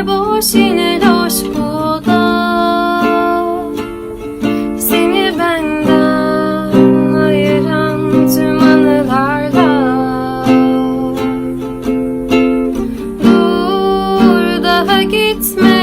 Yine boş yine loş bu da. Seni benden ayıran tüm anılarla. Dur daha gitme.